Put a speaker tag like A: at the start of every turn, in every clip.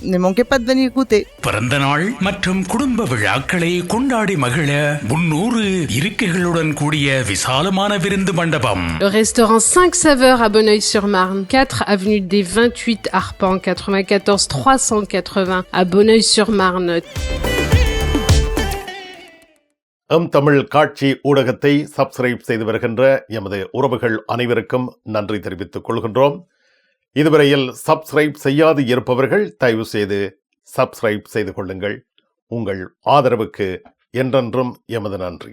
A: Goûter.
B: பிறந்த நாள் மற்றும் குடும்ப விழாக்களை கொண்டாடி மகிழ முன்னூறு இருக்கைகளுடன் கூடிய விசாலமான விருந்து மண்டபம்
C: Le restaurant 5 saveurs à Bonneuil-sur-Marne, 4 avenue des 28 Arpents, 94 380 à Bonneuil-sur-Marne.
D: எம் தமிழ் காட்சி ஊடகத்தை சப்ஸ்கிரைப் செய்து வருகின்ற எமது உறவுகள் அனைவருக்கும் நன்றி தெரிவித்துக் கொள்கின்றோம் இதுவரையில் சப்ஸ்கிரைப் செய்யாது இருப்பவர்கள் தயவு செய்து சப்ஸ்கிரைப் செய்து கொள்ளுங்கள். உங்கள் ஆதரவுக்கு என்றென்றும் எமது நன்றி.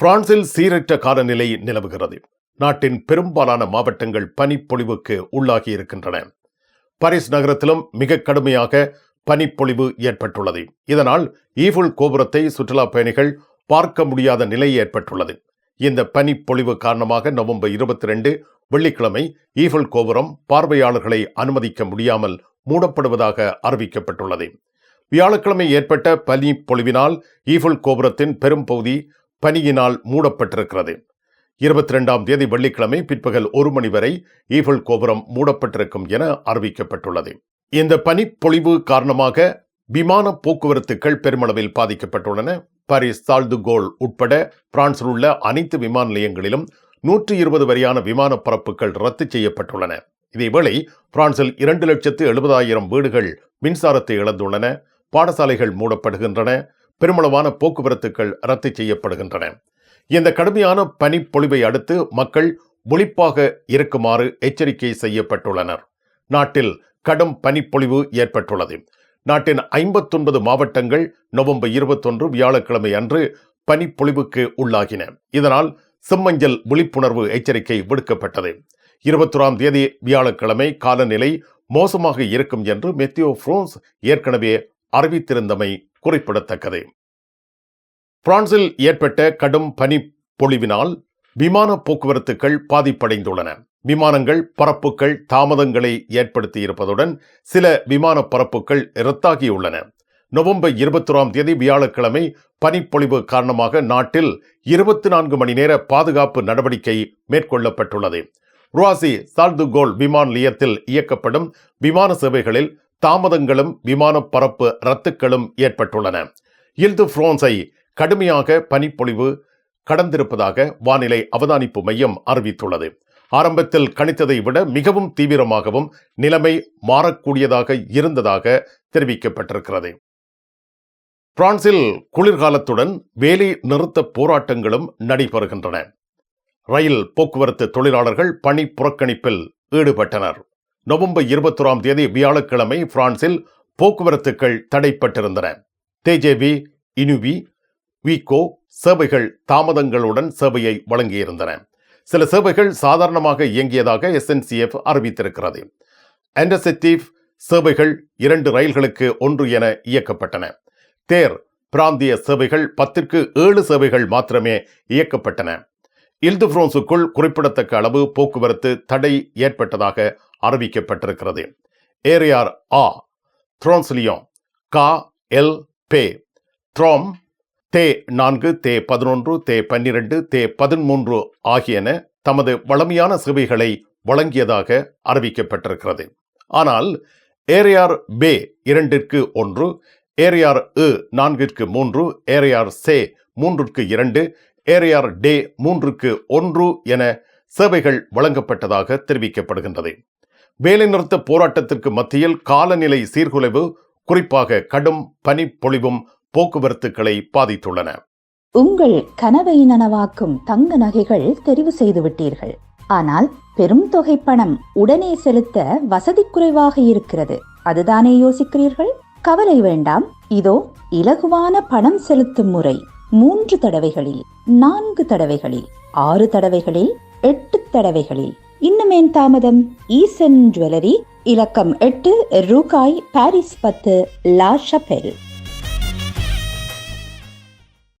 D: பிரான்சில் சீரற்ற காலநிலை நிலவுகிறது. நாட்டின் பெரும்பாலான மாவட்டங்கள் பனிப்பொழிவுக்கு உள்ளாகி இருக்கின்றன பாரிஸ் நகரத்திலும் மிக கடுமையாக பனிப்பொழிவு ஏற்பட்டுள்ளது. இதனால் ஈஃபுல் கோபுரத்தை சுற்றுலா பயணிகள் பார்க்க முடியாத நிலை ஏற்பட்டுள்ளது. இந்த பனிப்பொழிவு காரணமாக நவம்பர் இருபத்தி ரெண்டு வெள்ளிக்கிழமை ஈஃபுல் கோபுரம் பார்வையாளர்களை அனுமதிக்க முடியாமல் மூடப்படுவதாக அறிவிக்கப்பட்டுள்ளது. வியாழக்கிழமை ஏற்பட்ட பனி பொழிவினால் ஈஃபுல் கோபுரத்தின் பெரும் பகுதி பனியினால் மூடப்பட்டிருக்கிறது. இருபத்தி ரெண்டாம் தேதி வெள்ளிக்கிழமை பிற்பகல் ஒரு மணி வரை ஈஃபிள் கோபுரம் மூடப்பட்டிருக்கும் என அறிவிக்கப்பட்டுள்ளது. இந்த பனிப்பொழிவு காரணமாக விமான போக்குவரத்துகள் பெருமளவில் பாதிக்கப்பட்டுள்ளன. பாரிஸ் சால்துகோல் உட்பட பிரான்சில் உள்ள அனைத்து விமான நிலையங்களிலும் நூற்றி இருபது வரையான விமான பரப்புகள் ரத்து செய்யப்பட்டுள்ளன. இதேவேளை பிரான்சில் இரண்டு லட்சத்து எழுபதாயிரம் வீடுகள் மின்சாரத்தை இழந்துள்ளன. பாடசாலைகள் மூடப்படுகின்றன. பெருமளவான போக்குவரத்துக்கள் ரத்து செய்யப்படுகின்றன. இந்த கடுமையான பனிப்பொழிவை அடுத்து மக்கள் ஒழிப்பாக இருக்குமாறு எச்சரிக்கை செய்யப்பட்டுள்ளனர். நாட்டில் கடும் பனிப்பொழிவு ஏற்பட்டுள்ளது. நாட்டின் ஐம்பத்தொன்பது மாவட்டங்கள் நவம்பர் இருபத்தொன்று வியாழக்கிழமை அன்று பனிப்பொழிவுக்கு உள்ளாகின. இதனால் செம்மஞ்சல் விழிப்புணர்வு எச்சரிக்கை விடுக்கப்பட்டது. இருபத்தொராம் தேதி வியாழக்கிழமை காலநிலை மோசமாக இருக்கும் என்று மெத்தியோ ஃப்ரோன்ஸ் ஏற்கனவே அறிவித்திருந்தமை குறிப்பிடத்தக்கது. பிரான்சில் ஏற்பட்ட கடும் பனி பொழிவினால் விமான போக்குவரத்துகள் பாதிப்படைந்துள்ளன. விமானங்கள் பரப்புகள் தாமதங்களை ஏற்படுத்தி இருப்பதுடன் சில விமான பரப்புகள் ரத்தாகியுள்ளன நவம்பர் இருபத்தொராம் தேதி வியாழக்கிழமை பனிப்பொழிவு காரணமாக நாட்டில் இருபத்தி நான்கு மணி நேர பாதுகாப்பு நடவடிக்கை மேற்கொள்ளப்பட்டுள்ளது. ருவாசி சால்துகோல் விமான நிலையத்தில் இயக்கப்படும் விமான சேவைகளில் தாமதங்களும் விமான பரப்பு ரத்துக்களும் ஏற்பட்டுள்ளன. இல்து பிரான்ஸை கடுமையாக பனிப்பொழிவு கடந்திருப்பதாக வானிலை அவதானிப்பு மையம் அறிவித்துள்ளது. ஆரம்பத்தில் கணித்ததை விட மிகவும் தீவிரமாகவும் நிலைமை மாறக்கூடியதாக இருந்ததாக தெரிவிக்கப்பட்டிருக்கிறது. பிரான்சில் குளிர்காலத்துடன் வேலை நிறுத்த போராட்டங்களும் நடைபெறுகின்றன. ரயில் போக்குவரத்து தொழிலாளர்கள் பணி புறக்கணிப்பில் ஈடுபட்டனர். நவம்பர் இருபத்தொராம் தேதி வியாழக்கிழமை பிரான்சில் போக்குவரத்துகள் தடைப்பட்டிருந்தன. தேஜேவி இனுவி விகோ சேவைகள் தாமதங்களுடன் சேவையை வழங்கியிருந்தன. சில சேவைகள் சாதாரணமாக இயங்கியதாக எஸ்என்சிஎஃப் அறிவித்திருக்கிறது. அண்டசெட்டிவ் சேவைகள் இரண்டு ரயில்களுக்கு ஒன்று என இயக்கப்பட்டன. தேர் பிராந்திய சேவைகள் பத்திற்கு ஏழு சேவைகள் மாத்திரமே இயக்கப்பட்டன. இல்து குறிப்பிடத்தக்க அளவு போக்குவரத்து தடை ஏற்பட்டதாக அறிவிக்கப்பட்டிருக்கிறது. ஏரியார் ஆ த்ரோன்ஸ்லியோ கா எல் பே த்ரோம் தே நான்கு தே பதினொன்று தே பன்னிரண்டு தே பதிமூன்று ஆகியன தமது வளமையான சேவைகளை வழங்கியதாக அறிவிக்கப்பட்டிருக்கிறது. ஆனால் ஏரியார் பே இரண்டிற்கு ஒன்று ஏரியார் இ நான்கிற்கு மூன்று ஏரியார் சே மூன்றுக்கு இரண்டு ஏரியார் டே மூன்றுக்கு ஒன்று என சேவைகள் வழங்கப்பட்டதாக தெரிவிக்கப்படுகின்றது. வேலைநிறுத்த போராட்டத்திற்கு மத்தியில் காலநிலை சீர்குலைவு குறிப்பாக கடும் பனிப்பொழிவும் போக்குவரத்துக்களை பாதித்துள்ளன.
E: உங்கள் கனவை நனவாக்கும் தங்க நகைகள் தெரிவு செய்து விட்டீர்கள். ஆனால் பெரும் தொகை பணம் உடனே செலுத்த வசதி குறைவாக இருக்கிறது. அதுதானே யோசிக்கிறீர்கள்? கவலை வேண்டாம். இதோ இலகுவான பணம் செலுத்தும் முறை. மூன்று தடவைகளில் நான்கு தடவைகளில் ஆறு தடவைகளில் எட்டு தடவைகளில். இன்னுமேன் தாமதம்? ஈசன் ஜுவல்லரி இலக்கம் எட்டு ரூகாய் பாரிஸ் பத்து லா ஷபெல்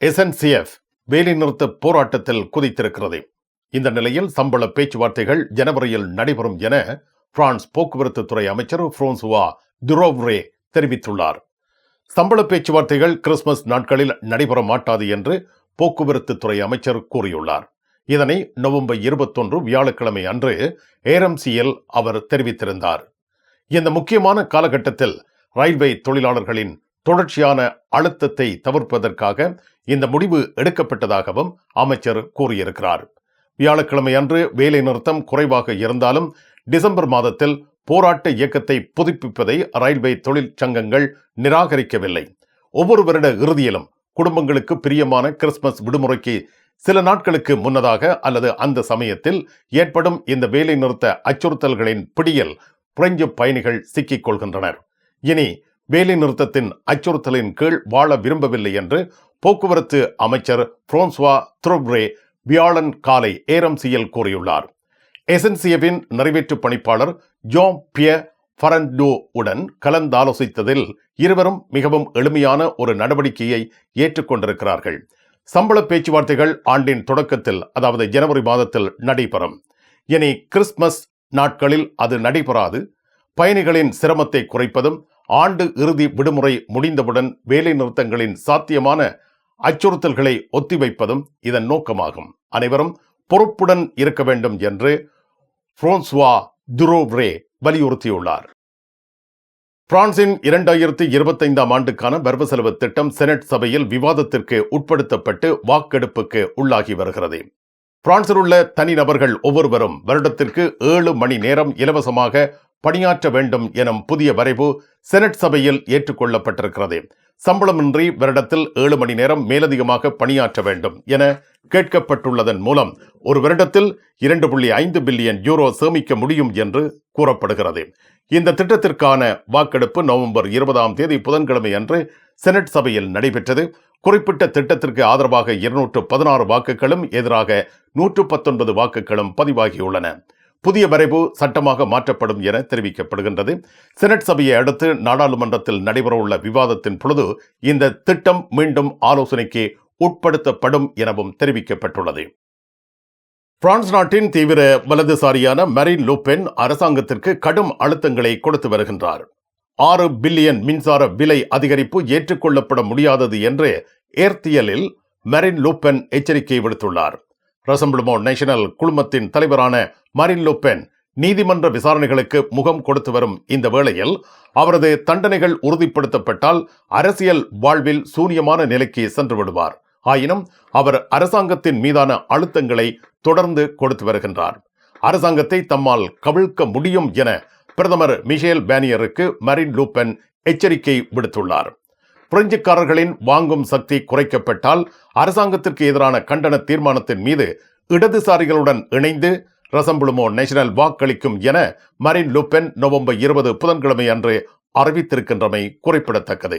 D: எஸ்என்சிஎஃப் வேலைநிறுத்த போராட்டத்தில் குதித்திருக்கிறது. இந்த நிலையில் சம்பள பேச்சுவார்த்தைகள் ஜனவரியில் நடைபெறும் என பிரான்ஸ் போக்குவரத்து துறை அமைச்சர் புரோன்சுவா துரோவ்ரே தெரிவித்துள்ளார். சம்பள பேச்சுவார்த்தைகள் கிறிஸ்துமஸ் நாட்களில் நடைபெற மாட்டாது என்று போக்குவரத்து துறை அமைச்சர் கூறியுள்ளார். இதனை நவம்பர் இருபத்தொன்று வியாழக்கிழமை அன்று ஏரம்சியில் அவர் தெரிவித்திருந்தார். இந்த முக்கியமான காலகட்டத்தில் ரயில்வே தொழிலாளர்களின் தொடர்ச்சியான அழுத்தத்தை தவிர்ப்பதற்காக இந்த முடிவு எடுக்கப்பட்டதாகவும் அமைச்சர் கூறியிருக்கிறார். வியாழக்கிழமை அன்று வேலை நிறுத்தம் குறைவாக இருந்தாலும் டிசம்பர் மாதத்தில் போராட்ட இயக்கத்தை புதுப்பிப்பதை ரயில்வே தொழிற்சங்கங்கள் நிராகரிக்கவில்லை. ஒவ்வொரு வருட இறுதியிலும் குடும்பங்களுக்கு பிரியமான கிறிஸ்துமஸ் விடுமுறைக்கு சில நாட்களுக்கு முன்னதாக அல்லது அந்த சமயத்தில் ஏற்படும் இந்த வேலை நிறுத்த அச்சுறுத்தல்களின் பிடியில் பிரெஞ்சு பயணிகள் சிக்கிக் கொள்கின்றனர். இனி வேலை நிறுத்தத்தின் அச்சுறுத்தலின் கீழ் வாழ விரும்பவில்லை என்று போக்குவரத்து அமைச்சர் பிரான்சுவா த்ரோப்ரே வியாழன் காலை ஏரம்சியில் கூறியுள்ளார். எசன்சியவின் நிறைவேற்று பணிப்பாளர் ஜோம் பிய ஃபரண்டோ உடன் கலந்தாலோசித்ததில் இருவரும் மிகவும் எளிமையான ஒரு நடவடிக்கையை ஏற்றுக்கொண்டிருக்கிறார்கள். சம்பள பேச்சுவார்த்தைகள் ஆண்டின் தொடக்கத்தில் அதாவது ஜனவரி மாதத்தில் நடைபெறும். இனி கிறிஸ்துமஸ் நாட்களில் அது நடைபெறாது. பயணிகளின் சிரமத்தை குறைப்பதும் ஆண்டு இறுதி விடுமுறை முடிந்தவுடன் வேலை நிறுத்தங்களின் சாத்தியமான அச்சுறுத்தல்களை ஒத்திவைப்பதும் இதன் நோக்கமாகும். அனைவரும் பொறுப்புடன் இருக்க வேண்டும் என்று புரோன்ஸ்வா துரோவ்ரே வலியுறுத்தியுள்ளார். பிரான்சின் இரண்டாயிரத்தி இருபத்தைந்தாம் ஆண்டுக்கான வரவு செலவு திட்டம் செனட் சபையில் விவாதத்திற்கு உட்படுத்தப்பட்டு வாக்கெடுப்புக்கு உள்ளாகி வருகிறது. பிரான்சில் உள்ள தனிநபர்கள் ஒவ்வொருவரும் வருடத்திற்கு ஏழு மணி நேரம் இலவசமாக பணியாற்ற வேண்டும் எனும் புதிய வரைவு செனட் சபையில் ஏற்றுக்கொள்ளப்பட்டிருக்கிறது. சம்பளமின்றி வருடத்தில் ஏழு மணி நேரம் மேலதிகமாக பணியாற்ற வேண்டும் என கேட்கப்பட்டுள்ளதன் மூலம் ஒரு வருடத்தில் இரண்டு புள்ளி ஐந்து பில்லியன் யூரோ சேமிக்க முடியும் என்று கூறப்படுகிறது. இந்த திட்டத்திற்கான வாக்கெடுப்பு நவம்பர் இருபதாம் தேதி புதன்கிழமை அன்று செனட் சபையில் நடைபெற்றது. குறிப்பிட்ட திட்டத்திற்கு ஆதரவாக இருநூற்று பதினாறு வாக்குகளும் எதிராக நூற்று பத்தொன்பது வாக்குகளும் பதிவாகியுள்ளன. புதிய வரைவு சட்டமாக மாற்றப்படும் என தெரிவிக்கப்படுகின்றது. செனட் சபையை அடுத்து நாடாளுமன்றத்தில் நடைபெறவுள்ள விவாதத்தின் பொழுது இந்த திட்டம் மீண்டும் ஆலோசனைக்கு உட்படுத்தப்படும் எனவும் தெரிவிக்கப்பட்டுள்ளது. பிரான்ஸ் நாட்டின் தீவிர வலதுசாரியான மரின் லூபென் அரசாங்கத்திற்கு கடும் அழுத்தங்களை கொடுத்து வருகின்றார். ஆறு பில்லியன் மின்சார விலை அதிகரிப்பு ஏற்றுக்கொள்ளப்பட முடியாதது என்று ஏர்த்தியலில் மெரின் லூபென் எச்சரிக்கை விடுத்துள்ளார். ரசம்பிளுமோ நேஷனல் குழுமத்தின் தலைவரான மரின் லூப்பென் நீதிமன்ற விசாரணைகளுக்கு முகம் கொடுத்து வரும் இந்த வேளையில் அவரது தண்டனைகள் உறுதிப்படுத்தப்பட்டால் அரசியல் வாழ்வில் சூனியமான நிலைக்கு சென்று விடுவார். ஆயினும் அவர் அரசாங்கத்தின் மீதான அழுத்தங்களை தொடர்ந்து கொடுத்து வருகின்றார். அரசாங்கத்தை தம்மால் கவிழ்க்க முடியும் என பிரதமர் மிஷேல் பேனியருக்கு மரின் லூப்பென் எச்சரிக்கை விடுத்துள்ளார். பிரெஞ்சுக்காரர்களின் வாங்கும் சக்தி குறைக்கப்பட்டால் அரசாங்கத்திற்கு எதிரான கண்டன தீர்மானத்தின் மீது இடதுசாரிகளுடன் இணைந்து ரசம்புளுமோ நேஷனல் வாக்களிக்கும் என மரின் லுபென் நவம்பர் இருபது புதன்கிழமை அன்று அறிவித்திருக்கின்றமை குறிப்பிடத்தக்கது.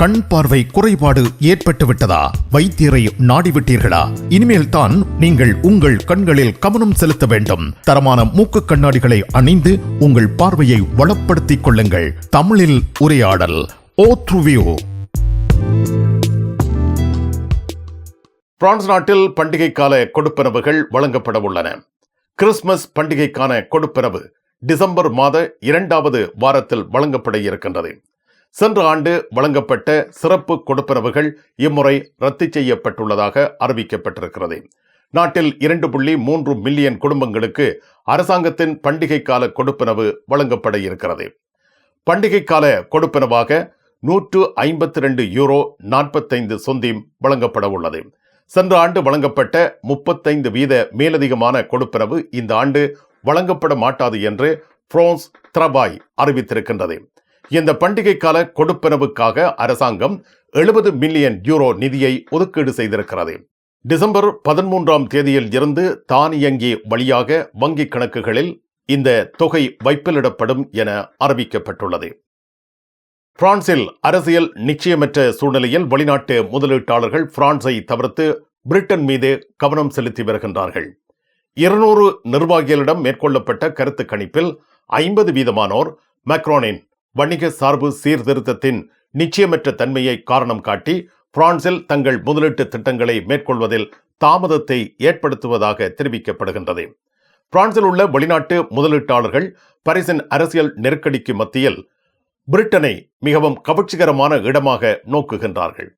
F: கண் பார்வை குறைபாடு ஏற்பட்டுவிட்டதா? வைத்தியரை நாடிவிட்டீர்களா? இனிமேல் தான் நீங்கள் உங்கள் கண்களில் கவனம் செலுத்த வேண்டும். தரமான மூக்கு கண்ணாடிகளை அணிந்து உங்கள் பார்வையை வளப்படுத்திக் கொள்ளுங்கள். தமிழில் உரையாடல் ஓ
D: பிரான்ஸ் நாட்டில் பண்டிகை கால கொடுப்பனவுகள் வழங்கப்பட உள்ளன. கிறிஸ்துமஸ் பண்டிகைக்கான கொடுப்பனவு டிசம்பர் மாத இரண்டாவது வாரத்தில் வழங்கப்பட இருக்கின்றது. சென்ற ஆண்டு வழங்கப்பட்ட சிறப்பு கொடுப்பனவுகள் இம்முறை ரத்து செய்யப்பட்டுள்ளதாக அறிவிக்கப்பட்டிருக்கிறது. நாட்டில் இரண்டு புள்ளி மூன்று மில்லியன் குடும்பங்களுக்கு அரசாங்கத்தின் பண்டிகை கால கொடுப்பனவு வழங்கப்பட இருக்கிறது. பண்டிகை கால கொடுப்பனவாக நூற்று ஐம்பத்தி ரெண்டு யூரோ நாற்பத்தைந்து சொந்தீம் வழங்கப்பட உள்ளது. சென்ற ஆண்டு வழங்கப்பட்ட முப்பத்தைந்து வீத மேலதிகமான கொடுப்பனவு இந்த ஆண்டு வழங்கப்பட மாட்டாது என்று பிரான்ஸ் த்ரபாய் அறிவித்திருக்கின்றது. இந்த பண்டிகை கால கொடுப்பனவுக்காக அரசாங்கம் எழுபது மில்லியன் யூரோ நிதியை ஒதுக்கீடு செய்திருக்கிறது. டிசம்பர் பதிமூன்றாம் தேதியில் இருந்து தானியங்கி வழியாக வங்கிக் கணக்குகளில் இந்த தொகை வைப்பிலிடப்படும் என அறிவிக்கப்பட்டுள்ளது. பிரான்சில் அரசியல் நிச்சயமற்ற சூழ்நிலையில் வெளிநாட்டு முதலீட்டாளர்கள் பிரான்ஸை தவிர்த்து பிரிட்டன் மீது கவனம் செலுத்தி வருகின்றார்கள். இருநூறு நிர்வாகிகளிடம் மேற்கொள்ளப்பட்ட கருத்து கணிப்பில் ஐம்பது வீதமானோர் மக்ரோனின் வணிக சார்பு சீர்திருத்தத்தின் நிச்சயமற்ற தன்மையை காரணம் காட்டி பிரான்சில் தங்கள் முதலீட்டு திட்டங்களை மேற்கொள்வதில் தாமதத்தை ஏற்படுத்துவதாக தெரிவிக்கப்படுகின்றது. பிரான்சில் உள்ள வெளிநாட்டு முதலீட்டாளர்கள் பரிசின் அரசியல் நெருக்கடிக்கு மத்தியில் பிரிட்டனை மிகவும் கவர்ச்சிகரமான இடமாக நோக்குகின்றார்கள்.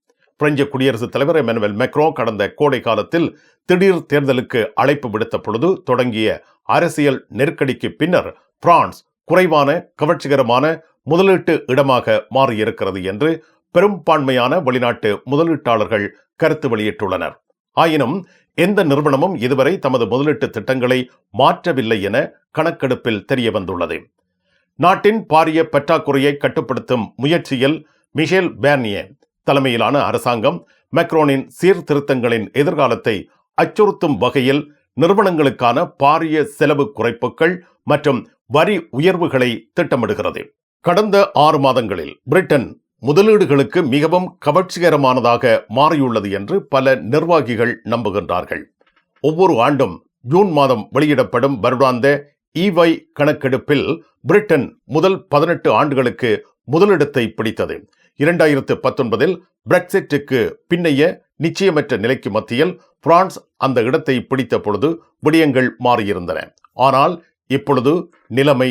D: பிரெஞ்சு குடியரசுத் தலைவர் எமனுவல் மெக்ரோ கடந்த கோடை காலத்தில் திடீர் தேர்தலுக்கு அழைப்பு விடுத்த பொழுது தொடங்கிய அரசியல் நெருக்கடிக்கு பின்னர் பிரான்ஸ் குறைவான கவர்ச்சிகரமான முதலீட்டு இடமாக மாறியிருக்கிறது என்று பெரும்பான்மையான வெளிநாட்டு முதலீட்டாளர்கள் கருத்து வெளியிட்டுள்ளனர். ஆயினும் எந்த நிறுவனமும் இதுவரை தமது முதலீட்டு திட்டங்களை மாற்றவில்லை என கணக்கெடுப்பில் தெரிய வந்துள்ளது நாட்டின் பாரிய பற்றாக்குறையை கட்டுப்படுத்தும் முயற்சியில் மிஷேல் பேர்னியே தலைமையிலான அரசாங்கம் மெக்ரோனின் சீர்திருத்தங்களின் எதிர்காலத்தை அச்சுறுத்தும் வகையில் நிறுவனங்களுக்கான பாரிய செலவு குறைப்புகள் மற்றும் வரி உயர்வுகளை திட்டமிடுகிறது. கடந்த ஆறு மாதங்களில் பிரிட்டன் முதலீடுகளுக்கு மிகவும் கவர்ச்சிகரமானதாக மாறியுள்ளது என்று பல நிர்வாகிகள் நம்புகின்றார்கள். ஒவ்வொரு ஆண்டும் ஜூன் மாதம் வெளியிடப்படும் வருடாந்த இவை கணக்கெடுப்பில் பிரிட்டன் முதல் பதினெட்டு ஆண்டுகளுக்கு முதலிடத்தை பிடித்தது. இரண்டாயிரத்து பத்தொன்பதில் பிரெக்சிட்டுக்கு பின்னைய நிச்சயமற்ற நிலைக்கு மத்தியில் பிரான்ஸ் அந்த இடத்தை பிடித்த பொழுது விடயங்கள் மாறியிருந்தன. ஆனால் இப்பொழுது நிலைமை